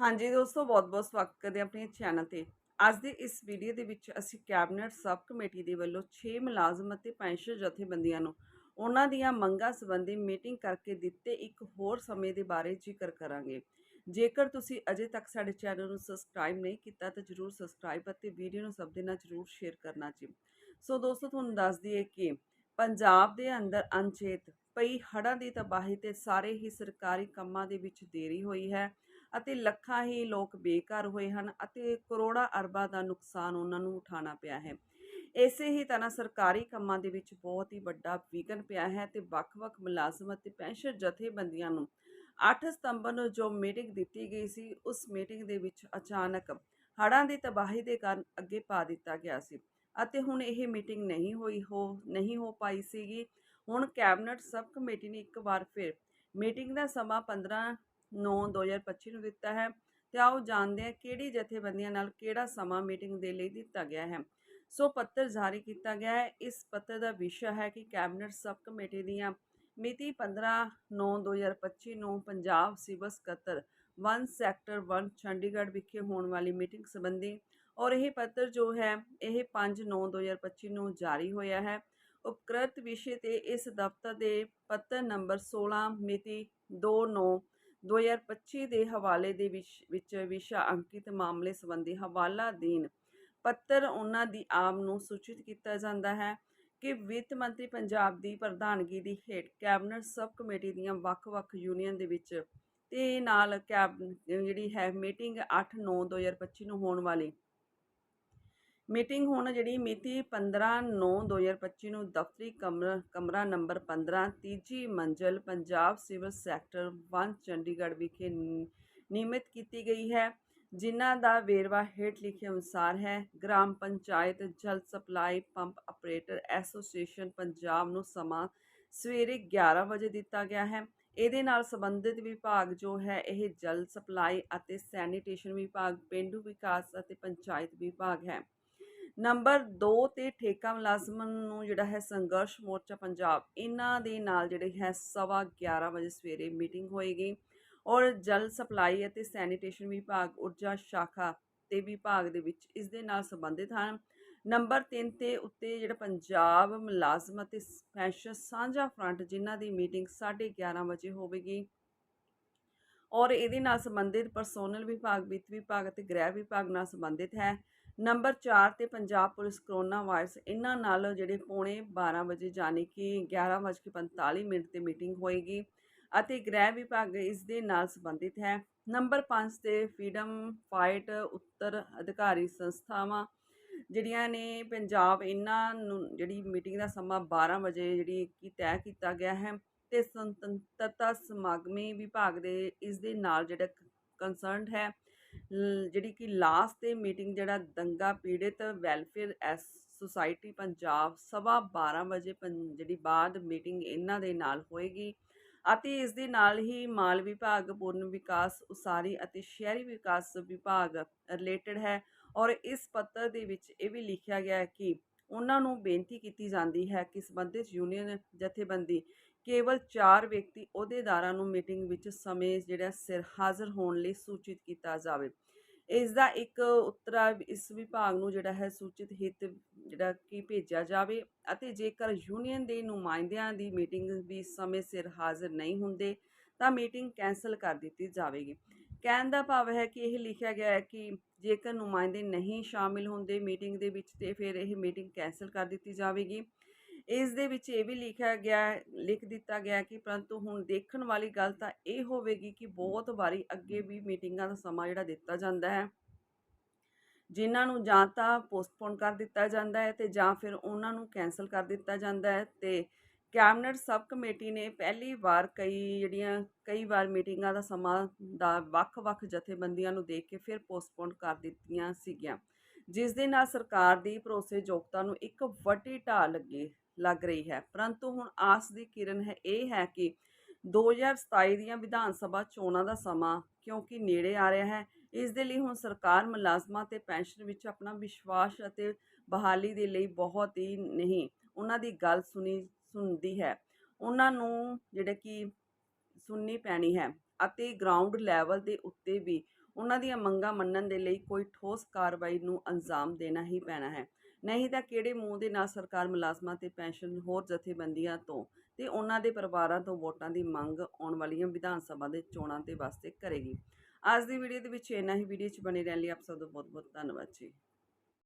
ਹਾਂਜੀ ਦੋਸਤੋ, ਬਹੁਤ-ਬਹੁਤ ਸਵਾਗਤ ਕਰਦੇ ਆਪਣੇ ਚੈਨਲ ਤੇ। ਅੱਜ ਦੇ ਇਸ ਵੀਡੀਓ ਦੇ ਵਿੱਚ ਅਸੀਂ ਕੈਬਨਿਟ ਸਬ ਕਮੇਟੀ ਦੇ ਵੱਲੋਂ 6 ਮੁਲਾਜ਼ਮ ਅਤੇ ਪੈਨਸ਼ਨ ਜਥੇਬੰਦੀਆਂ ਨੂੰ ਉਹਨਾਂ ਦੀਆਂ ਮੰਗਾਂ ਸੰਬੰਧੀ ਮੀਟਿੰਗ ਕਰਕੇ ਦਿੱਤੇ ਇੱਕ ਹੋਰ ਸਮੇਂ ਦੇ ਬਾਰੇ ਜ਼ਿਕਰ ਕਰਾਂਗੇ। ਜੇਕਰ ਤੁਸੀਂ ਅਜੇ ਤੱਕ ਸਾਡੇ ਚੈਨਲ ਨੂੰ ਸਬਸਕ੍ਰਾਈਬ ਨਹੀਂ ਕੀਤਾ, ਤਾਂ ਜਰੂਰ ਸਬਸਕ੍ਰਾਈਬ ਅਤੇ ਵੀਡੀਓ ਨੂੰ ਸਭ ਦੇ ਨਾਲ ਜਰੂਰ ਸ਼ੇਅਰ ਕਰਨਾ ਜੀ। ਸੋ ਦੋਸਤੋ, ਤੁਹਾਨੂੰ ਦੱਸ ਦਈਏ ਕਿ ਪੰਜਾਬ ਦੇ ਅੰਦਰ ਅਨਚੇਤ ਪਈ ਹੜ੍ਹਾਂ ਦੀ ਤਬਾਹੀ ਤੇ ਸਾਰੇ ਹੀ ਸਰਕਾਰੀ ਕੰਮਾਂ ਦੇ ਵਿੱਚ ਦੇਰੀ ਹੋਈ ਹੈ। ਅਤੇ ਲੱਖਾਂ ਹੀ ਲੋਕ ਬੇਘਰ ਹੋਏ ਹਨ ਅਤੇ ਕਰੋੜਾਂ ਅਰਬਾਂ ਦਾ ਨੁਕਸਾਨ ਉਹਨਾਂ ਨੂੰ ਉਠਾਉਣਾ ਪਿਆ ਹੈ। ਇਸੇ ਹੀ ਤਰ੍ਹਾਂ ਸਰਕਾਰੀ ਕੰਮਾਂ ਦੇ ਵਿੱਚ ਬਹੁਤ ਹੀ ਵੱਡਾ ਵਿਘਨ ਪਿਆ ਹੈ ਤੇ ਵੱਖ-ਵੱਖ ਮੁਲਾਜ਼ਮ ਅਤੇ ਪੈਨਸ਼ਨ ਜਥੇਬੰਦੀਆਂ ਨੂੰ 8 ਸਤੰਬਰ ਨੂੰ ਜੋ ਮੀਟਿੰਗ ਦਿੱਤੀ ਗਈ ਸੀ, ਉਸ ਮੀਟਿੰਗ ਦੇ ਵਿੱਚ ਅਚਾਨਕ ਹੜ੍ਹਾਂ ਦੀ ਤਬਾਹੀ ਦੇ ਕਾਰਨ ਅੱਗੇ ਪਾ ਦਿੱਤਾ ਗਿਆ ਸੀ ਅਤੇ ਹੁਣ ਇਹ ਮੀਟਿੰਗ ਨਹੀਂ ਹੋਈ ਹੋ, ਨਹੀਂ ਹੋ ਪਾਈ ਸੀਗੀ। ਹੁਣ ਕੈਬਨਿਟ ਸਬ ਕਮੇਟੀ ਨੇ ਇੱਕ ਵਾਰ ਫਿਰ ਮੀਟਿੰਗ ਦਾ ਸਮਾਂ 15 9 2025 ਨੂੰ ਦਿੱਤਾ ਹੈ ਤੇ ਆਓ ਜਾਣਦੇ ਹਾਂ ਕਿਹੜੀ ਜਥੇਬੰਦੀਆਂ ਨਾਲ ਕਿਹੜਾ ਸਮਾਂ ਮੀਟਿੰਗ ਦੇ ਲਈ ਦਿੱਤਾ ਗਿਆ ਹੈ। ਸੋ ਪੱਤਰ ਜਾਰੀ ਕੀਤਾ ਗਿਆ ਹੈ। ਇਸ ਪੱਤਰ ਦਾ ਵਿਸ਼ਾ ਹੈ ਕਿ ਕੈਬਨਿਟ ਸਬ ਕਮੇਟੀ ਦੀਆਂ ਮਿਤੀ 15 9 2025 ਨੂੰ ਪੰਜਾਬ ਸਿਵਲ ਸਕੱਤਰ 1 ਸੈਕਟਰ 1 ਚੰਡੀਗੜ੍ਹ ਵਿਖੇ ਹੋਣ ਵਾਲੀ ਮੀਟਿੰਗ ਸੰਬੰਧੀ ਔਰ ਇਹ ਪੱਤਰ ਜੋ ਹੈ ਇਹ 5 9 2025 ਨੂੰ ਜਾਰੀ ਹੋਇਆ ਹੈ। ਉਪਕ੍ਰਿਤ ਵਿਸ਼ੇ ਤੇ ਇਸ ਦਫ਼ਤਰ ਦੇ ਪੱਤਰ ਨੰਬਰ 16 ਮਿਤੀ 2 9 2025 ਦੇ ਹਵਾਲੇ ਦੇ ਵਿੱਚ ਵਿੱਚ ਵਿਸ਼ਾ ਅੰਕਿਤ ਮਾਮਲੇ ਸੰਬੰਧੀ ਹਵਾਲਾ ਦੇਣ ਪੱਤਰ ਉਹਨਾਂ ਦੀ ਆਪ ਨੂੰ ਸੂਚਿਤ ਕੀਤਾ ਜਾਂਦਾ ਹੈ ਕਿ ਵਿੱਤ ਮੰਤਰੀ ਪੰਜਾਬ ਦੀ ਪ੍ਰਧਾਨਗੀ ਦੀ ਹੇਠ ਕੈਬਨਿਟ ਸਬ ਕਮੇਟੀ ਦੀਆਂ ਵੱਖ-ਵੱਖ ਯੂਨੀਅਨ ਦੇ ਵਿੱਚ ਤੇ ਨਾਲ ਕੈਬ, ਜਿਹੜੀ ਹੈ ਮੀਟਿੰਗ 8 9 2025 ਨੂੰ ਹੋਣ ਵਾਲੀ ਮੀਟਿੰਗ ਹੁਣ ਜਿਹੜੀ ਮਿਤੀ 15 9 2025 ਨੂੰ ਦਫ਼ਤਰੀ ਕਮਰਾ ਕਮਰਾ ਨੰਬਰ 15 ਤੀਜੀ ਮੰਜ਼ਲ ਪੰਜਾਬ ਸਿਵਲ ਸੈਕਟਰ 1 ਚੰਡੀਗੜ੍ਹ ਵਿਖੇ ਨਿਯਮਿਤ ਕੀਤੀ ਗਈ ਹੈ, ਜਿਨ੍ਹਾਂ ਦਾ ਵੇਰਵਾ ਹੇਠ ਲਿਖੇ ਅਨੁਸਾਰ ਹੈ। ਗ੍ਰਾਮ ਪੰਚਾਇਤ ਜਲ supply pump operator association Punjab ਨੂੰ ਸਮਾਂ ਸਵੇਰੇ 11 ਵਜੇ ਦਿੱਤਾ ਗਿਆ ਹੈ। ਇਹਦੇ ਨਾਲ ਸੰਬੰਧਿਤ ਵਿਭਾਗ ਜੋ ਹੈ, ਇਹ ਜਲ ਸਪਲਾਈ ਅਤੇ ਸੈਨੀਟੇਸ਼ਨ ਵਿਭਾਗ, ਪਿੰਡੂ ਵਿਕਾਸ ਅਤੇ ਪੰਚਾਇਤ ਵਿਭਾਗ ਹੈ। ਨੰਬਰ 2 ਤੇ ਠੇਕਾ ਮੁਲਾਜ਼ਮਾਂ ਨੂੰ ਜਿਹੜਾ ਹੈ ਸੰਘਰਸ਼ ਮੋਰਚਾ ਪੰਜਾਬ, ਇਹਨਾਂ ਦੇ ਨਾਲ ਜਿਹੜੇ ਹੈ ਸਵਾ 11 ਵਜੇ ਸਵੇਰੇ ਮੀਟਿੰਗ ਹੋਏਗੀ ਔਰ ਜਲ ਸਪਲਾਈ ਅਤੇ ਸੈਨੀਟੇਸ਼ਨ ਵਿਭਾਗ, ਊਰਜਾ ਸ਼ਾਖਾ ਤੇ ਵਿਭਾਗ ਦੇ ਵਿੱਚ ਇਸ ਦੇ ਨਾਲ ਸੰਬੰਧਿਤ ਹਨ। ਨੰਬਰ 3 ਤੇ ਉੱਤੇ ਜਿਹੜਾ ਪੰਜਾਬ ਮੁਲਾਜ਼ਮ ਅਤੇ ਪੈਨਸ਼ਨ ਸਾਂਝਾ ਫਰੰਟ ਜਿਨ੍ਹਾਂ ਦੀ ਮੀਟਿੰਗ 11:30 ਵਜੇ ਹੋਵੇਗੀ ਔਰ ਇਹਦੇ ਨਾਲ ਸੰਬੰਧਿਤ ਪਰਸੋਨਲ ਵਿਭਾਗ, ਵਿੱਤ ਵਿਭਾਗ ਅਤੇ ਗ੍ਰਹਿ ਵਿਭਾਗ ਨਾਲ ਸੰਬੰਧਿਤ ਹੈ। ਨੰਬਰ 4 ਤੇ ਪੰਜਾਬ ਪੁਲਿਸ ਕਰੋਨਾ ਵਾਇਰਸ, ਇਹਨਾਂ ਨਾਲ ਜਿਹੜੇ ਪੌਣੇ 12 ਵਜੇ ਜਾਣੀ ਕਿ 11:45 ਮਿੰਟ ਤੇ ਮੀਟਿੰਗ ਹੋਏਗੀ ਅਤੇ ਗ੍ਰਹਿ ਵਿਭਾਗ ਇਸ ਦੇ ਨਾਲ ਸੰਬੰਧਿਤ ਹੈ। ਨੰਬਰ 5 ਤੇ ਫਰੀडम ਫਾਈਟ ਉੱਤਰ ਅਧਿਕਾਰੀ ਸੰਸਥਾਵਾਂ, ਜਿਹੜੀਆਂ ਨੇ ਪੰਜਾਬ ਇਹਨਾਂ ਨੂੰ ਜਿਹੜੀ ਮੀਟਿੰਗ ਦਾ ਸਮਾਂ 12 ਵਜੇ ਜਿਹੜੀ ਕੀ ਤੈਅ ਕੀਤਾ ਗਿਆ ਹੈ ਤੇ ਸੁਤੰਤਰਤਾ ਸਮਾਗਮੀ ਵਿਭਾਗ ਦੇ ਇਸ ਦੇ ਨਾਲ ਜਿਹੜਾ ਕੰਸਰਨਡ ਹੈ ਜਿਹੜੀ ਕਿ ਲਾਸਟ ਤੇ ਮੀਟਿੰਗ ਜਿਹੜਾ ਦੰਗਾ ਪੀੜਿਤ ਵੈਲਫੇਅਰ ਐਸ ਸੁਸਾਇਟੀ ਪੰਜਾਬ ਸਵਾ 12 ਵਜੇ ਪੰ- ਜਿਹੜੀ ਬਾਅਦ ਮੀਟਿੰਗ ਇਹਨਾਂ ਦੇ ਨਾਲ ਹੋਏਗੀ ਅਤੇ ਇਸ ਦੇ ਨਾਲ ਹੀ ਮਾਲ ਵਿਭਾਗ, ਪੂਰਨ ਵਿਕਾਸ, ਉਸਾਰੀ ਅਤੇ ਸ਼ਹਿਰੀ ਵਿਕਾਸ ਵਿਭਾਗ ਰਿਲੇਟਡ ਹੈ ਔਰ ਇਸ ਪੱਤਰ ਦੇ ਵਿੱਚ ਇਹ ਵੀ ਲਿਖਿਆ ਗਿਆ ਹੈ ਕਿ ਉਹਨਾਂ ਨੂੰ ਬੇਨਤੀ ਕੀਤੀ ਜਾਂਦੀ ਹੈ ਕਿ ਸੰਬੰਧਿਤ ਯੂਨੀਅਨ ਜਥੇਬੰਦੀ ਕੇਵਲ 4 ਵਿਅਕਤੀ ਅਹੁਦੇਦਾਰਾਂ ਨੂੰ ਮੀਟਿੰਗ ਵਿੱਚ ਸਮੇਂ ਜਿਹੜਾ ਸਿਰ ਹਾਜ਼ਰ ਹੋਣ ਲਈ ਸੂਚਿਤ ਕੀਤਾ ਜਾਵੇ। ਇਸ ਦਾ ਇੱਕ ਉੱਤਰਾ ਇਸ ਵਿਭਾਗ ਨੂੰ ਜਿਹੜਾ ਹੈ ਸੂਚਿਤ ਹਿੱਤ ਜਿਹੜਾ ਕਿ ਭੇਜਿਆ ਜਾਵੇ ਅਤੇ ਜੇਕਰ ਯੂਨੀਅਨ ਦੇ ਨੁਮਾਇੰਦਿਆਂ ਦੀ ਮੀਟਿੰਗ ਵੀ ਸਮੇਂ ਸਿਰ ਹਾਜ਼ਰ ਨਹੀਂ ਹੁੰਦੇ ਤਾਂ ਮੀਟਿੰਗ ਕੈਂਸਲ ਕਰ ਦਿੱਤੀ ਜਾਵੇਗੀ। ਕਹਿਣ ਦਾ ਭਾਵ ਹੈ ਕਿ ਇਹ ਲਿਖਿਆ ਗਿਆ ਹੈ ਕਿ ਜੇਕਰ ਨੁਮਾਇੰਦੇ ਨਹੀਂ ਸ਼ਾਮਿਲ ਹੁੰਦੇ ਮੀਟਿੰਗ ਦੇ ਵਿੱਚ, ਤੇ ਫਿਰ ਇਹ ਮੀਟਿੰਗ ਕੈਂਸਲ ਕਰ ਦਿੱਤੀ ਜਾਵੇਗੀ। ਇਸ ਦੇ ਵਿੱਚ ਇਹ ਵੀ ਲਿਖਿਆ ਗਿਆ, ਲਿਖ ਦਿੱਤਾ ਗਿਆ ਕਿ ਪਰੰਤੂ ਹੁਣ ਦੇਖਣ ਵਾਲੀ ਗੱਲ ਤਾਂ ਇਹ ਹੋਵੇਗੀ ਕਿ ਬਹੁਤ ਵਾਰੀ ਅੱਗੇ ਵੀ ਮੀਟਿੰਗਾਂ ਦਾ ਸਮਾਂ ਜਿਹੜਾ ਦਿੱਤਾ ਜਾਂਦਾ ਹੈ, ਜਿਨ੍ਹਾਂ ਨੂੰ ਜਾਂ ਤਾਂ ਪੋਸਟਪੋਨ ਕਰ ਦਿੱਤਾ ਜਾਂਦਾ ਹੈ ਤੇ ਜਾਂ ਫਿਰ ਉਹਨਾਂ ਨੂੰ ਕੈਂਸਲ ਕਰ ਦਿੱਤਾ ਜਾਂਦਾ ਹੈ ਤੇ ਕੈਬਨਿਟ ਸਬ ਕਮੇਟੀ ਨੇ ਪਹਿਲੀ ਵਾਰ ਕਈ ਜਿਹੜੀਆਂ, ਕਈ ਵਾਰ ਮੀਟਿੰਗਾਂ ਦਾ ਸਮਾਂ ਦਾ ਵੱਖ-ਵੱਖ ਜਥੇਬੰਦੀਆਂ ਨੂੰ ਦੇਖ ਕੇ ਫਿਰ ਪੋਸਟਪੋਨ ਕਰ ਦਿੱਤੀਆਂ ਸੀਗੀਆਂ, ਜਿਸ ਦੇ ਨਾਲ ਸਰਕਾਰ ਦੀ ਭਰੋਸੇਯੋਗਤਾ ਨੂੰ ਇੱਕ ਵੱਡੀ ਢਾਲ ਲੱਗੀ, ਲੱਗ ਰਹੀ ਹੈ। ਪਰੰਤੂ ਹੁਣ ਆਸ ਦੀ ਕਿਰਨ ਹੈ, ਇਹ ਹੈ ਕਿ 2027 ਦੀਆਂ ਵਿਧਾਨ ਸਭਾ ਚੋਣਾਂ ਦਾ ਸਮਾਂ ਕਿਉਂਕਿ ਨੇੜੇ ਆ ਰਿਹਾ ਹੈ, ਇਸ ਦੇ ਲਈ ਹੁਣ ਸਰਕਾਰ ਮੁਲਾਜ਼ਮਾਂ ਤੇ ਪੈਨਸ਼ਨ ਵਿੱਚ ਆਪਣਾ ਵਿਸ਼ਵਾਸ ਅਤੇ ਬਹਾਲੀ ਦੇ ਲਈ ਬਹੁਤ ਹੀ ਨਹੀਂ। ਉਹਨਾਂ ਦੀ ਗੱਲ ਸੁਣੀ ਸੁਣਦੀ ਹੈ। ਉਹਨਾਂ ਨੂੰ ਜਿਹੜੇ ਕਿ ਸੁਣਨੀ ਪੈਣੀ ਹੈ ਅਤੇ ਗਰਾਊਂਡ ਲੈਵਲ ਦੇ ਉੱਤੇ ਵੀ ਉਹਨਾਂ ਦੀਆਂ ਮੰਗਾਂ ਮੰਨਣ ਦੇ ਲਈ ਕੋਈ ਠੋਸ ਕਾਰਵਾਈ ਨੂੰ ਅੰਜਾਮ ਦੇਣਾ ਹੀ ਪੈਣਾ ਹੈ। ਨਹੀਂ ਤਾਂ ਕਿਹੜੇ ਮੂੰਹ ਦੇ ਨਾਲ ਸਰਕਾਰ ਮੁਲਾਜ਼ਮਾਂ ਤੇ ਪੈਨਸ਼ਨ ਹੋਰ ਜਥੇਬੰਦੀਆਂ ਤੋਂ ਤੇ ਉਹਨਾਂ ਦੇ ਪਰਿਵਾਰਾਂ ਤੋਂ ਵੋਟਾਂ ਦੀ ਮੰਗ ਆਉਣ ਵਾਲੀਆਂ ਵਿਧਾਨ ਸਭਾ ਦੇ ਚੋਣਾਂ ਦੇ ਵਾਸਤੇ ਕਰੇਗੀ। ਅੱਜ ਦੀ ਵੀਡੀਓ ਦੇ ਵਿੱਚ ਇੰਨਾ ਹੀ। ਵੀਡੀਓ 'ਚ ਬਣੇ ਰਹਿਣ ਲਈ ਆਪ ਸਭ ਦਾ ਬਹੁਤ ਬਹੁਤ ਧੰਨਵਾਦ ਜੀ।